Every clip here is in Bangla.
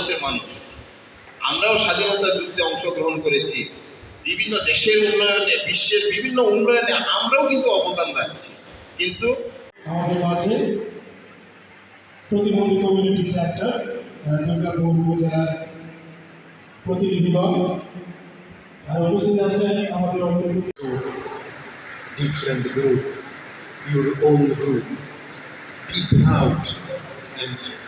বাংলাদেশের মানুষ আমরাও স্বাধীনতা যুদ্ধে অংশগ্রহণ করেছি বিভিন্ন দেশের উন্নয়নে বিশ্বের বিভিন্ন উন্নয়নে আমরাও কিন্তু অবদান রাখছি কিন্তু আমাদের মাঝে প্রতিবন্ধী কমিউনিটি সেন্টার দুর্গাপুর উপজেলার প্রতিনিধিগণ আর উপস্থিত আছেন আমাদের different group, your own group. Be proud and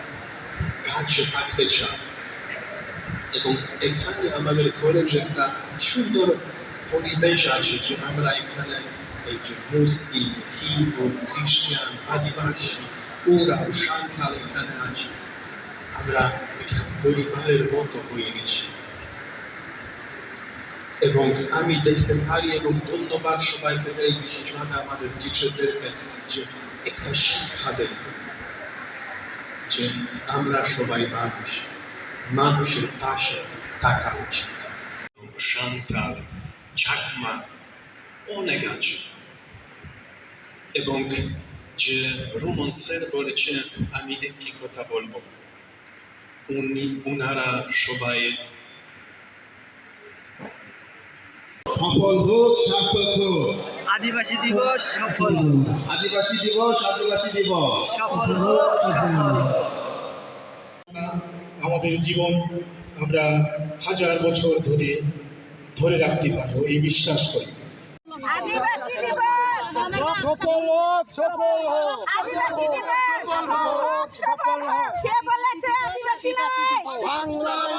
কাছে থাকতে চাই এবং এখানে আমাদের কলেজে একটা সুন্দর পরিবেশ আছে যে আমরা এখানে এই যে মুসলিম, হিন্দু, খ্রিস্টান, আদিবাসী ওরাও সাঁওতাল এখানে আছে। আমরা একটা পরিবারের মতো হয়ে গেছি। এবং আমি দেখতে পারি এবং ধন্যবাদ সবাইকে দেয় বিশেষভাবে আমাদের টিচারদেরকে যে একটা শিক্ষা দেয়। যে আমরা সবাই মানুষ, মানুষের পাশে থাকা উচিত সান্তাল চাকমা অনেক আছে এবং যে রোমন স্যার বলেছেন, আমি একই কথা বলব। উনি, উনারা সবাই সফল হোক, সার্থক হোক। আদিবাসী দিবস সফল। আদিবাসী দিবস আদিবাসী দিবস। সফল সফল আমাদের জীবন আমরা হাজার বছর ধরে ধরে রাখতে পারব এই বিশ্বাস করি। আদিবাসী দিবস! সফল হোক সফল হোক। আদিবাসী দিবস! সফল হোক সফল হোক। কে বলেছে আদিবাসী নাই বাংলায়